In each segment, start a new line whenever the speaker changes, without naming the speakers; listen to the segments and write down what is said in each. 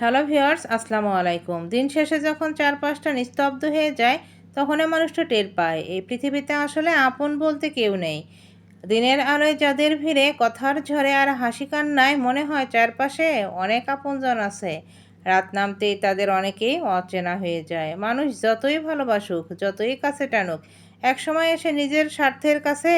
Hello viewers, আসসালামু আলাইকুম। দিন শেষে যখন চারপাশটা নিস্তব্ধ হয়ে যায়, তখনই মানুষটা টের পায়। এই পৃথিবীতে আসলে আপন বলতে কেউ নেই। দিনের আলোয় যাদের ভিড়ে, কথার ঝড়ে আর হাসি কান্নায় মনে হয় চারপাশে অনেক আপনজন আছে। রাত নামতেই তাদের অনেকেই অচেনা হয়ে যায়। মানুষ যতই ভালোবাসুক, যতই কাছে টানুক, একসময় এসে নিজের স্বার্থের কাছে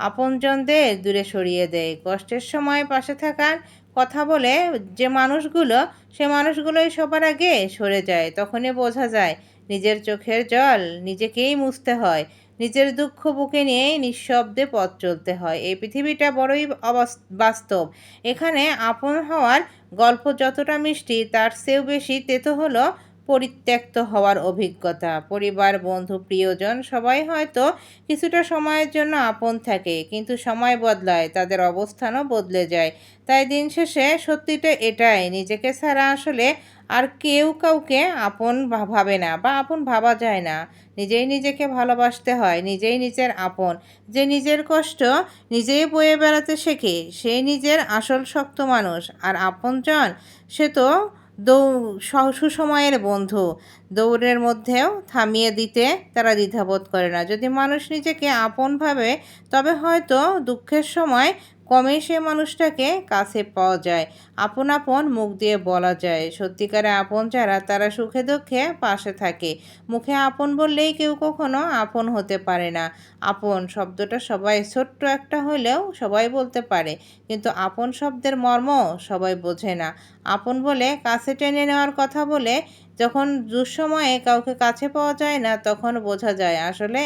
আপনজনদের দূরে সরিয়ে দেয়। কষ্টের সময় পাশে থাকার কথা বলে যে মানুষগুলো, সে মানুষগুলোই সবার আগে সরে যায়। তখনই বোঝা যায় নিজের চোখের জল নিজেকেই মুছতে হয়। নিজের দুঃখ বুকে নিয়েই নিঃশব্দে পথ চলতে হয়। এই পৃথিবীটা বড়ই বাস্তব। এখানে আপন হওয়ার গল্প যতটা মিষ্টি, তার চেয়েও বেশি তেতো হলো পরিত্যক্ত হওয়ার অভিজ্ঞতা। পরিবার, বন্ধু, প্রিয়জন সবাই হয়তো কিছুটা সময়ের জন্য আপন থাকে, কিন্তু সময় বদলায়, তাদের অবস্থানও বদলে যায়। তাই দিন শেষে সত্যিটা এটাই, নিজেকে ছাড়া আসলে আর কেউ কাউকে আপন ভাবে না বা আপন ভাবা যায় না। নিজেই নিজেকে ভালোবাসতে হয়, নিজেই নিজের আপন। যে নিজের কষ্ট নিজেই বয়ে বেড়াতে শেখে সেই নিজের আসল শক্ত মানুষ। আর আপনজন, সে তো দৌ সুসময়ের বন্ধু। দৌড়ের মধ্যেও থামিয়ে দিতে তারা দ্বিধাবোধ করে না। যদি মানুষ নিজেকে আপনভাবে, তবে হয়তো দুঃখের সময় কমে সে মানুষটাকে কাছে পাওয়া যায়। আপন আপন মুখ দিয়ে বলা যায়। সত্যিকারে আপন যারা, তারা সুখে দুঃখে পাশে থাকে। মুখে আপন বললেই কেউ কখনো আপন হতে পারে না। আপন শব্দটা সবাই ছোট্ট একটা হলেও সবাই বলতে পারে। কিন্তু আপন শব্দের মর্ম সবাই বোঝে না। আপন বলে কাছে টেনে নেওয়ার কথা বলে যখন দুঃসময়ে কাউকে কাছে পাওয়া যায় না, তখন বোঝা যায় আসলে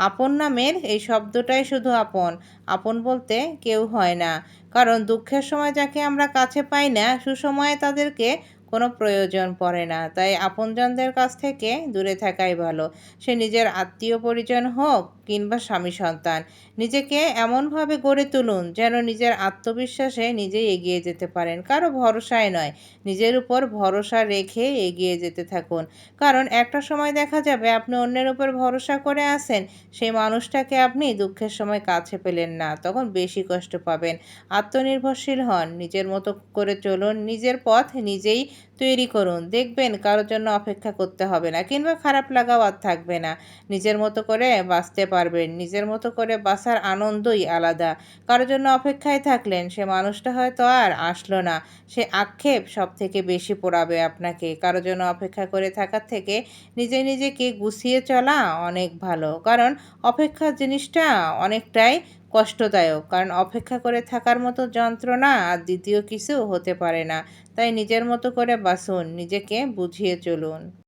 আপন নামের এই শব্দটাই শুধু আপন। আপন বলতে কেউ হয় না। কারণ দুঃখের সময় যাকে আমরা কাছে পাই না, সুসময়ে তাদেরকে কোনো প্রয়োজন পড়ে না। তাই আপনজনদের কাছ থেকে দূরে থাকাই ভালো। সে নিজের আত্মীয় পরিজন হোক কিংবা স্বামী সন্তান, নিজেকে এমনভাবে গড়ে তুলুন যেন নিজের আত্মবিশ্বাসে নিজেই এগিয়ে যেতে পারেন। কারও ভরসায় নয়, নিজের উপর ভরসা রেখে এগিয়ে যেতে থাকুন। কারণ একটা সময় দেখা যাবে আপনি অন্যের উপর ভরসা করে আসেন সেই মানুষটাকে আপনি দুঃখের সময় কাছে পেলেন না, তখন বেশি কষ্ট পাবেন। আত্মনির্ভরশীল হন, নিজের মতো করে চলুন, নিজের পথ নিজেই তৈরি করুন, দেখবেন কারোর জন্য অপেক্ষা করতে হবে না কিংবা খারাপ লাগাও আর থাকবে না। নিজের মতো করে বাঁচতে পারবেন, নিজের মতো করে বাঁচার আনন্দই আলাদা। কারোর জন্য অপেক্ষায় থাকলেন, সে মানুষটা হয়তো আর আসলো না, সে আক্ষেপ সব থেকে বেশি পোড়াবে আপনাকে। কারোর জন্য অপেক্ষা করে থাকার থেকে নিজে নিজেকে গুছিয়ে চলা অনেক ভালো, কারণ অপেক্ষা জিনিসটা অনেকটাই কষ্টদায়ক। কারণ অপেক্ষা করে থাকার মতো যন্ত্রণা আর দ্বিতীয় কিছু হতে পারে না। তাই নিজের মতো করে বাসুন নিজেকে বুঝিয়ে চলুন।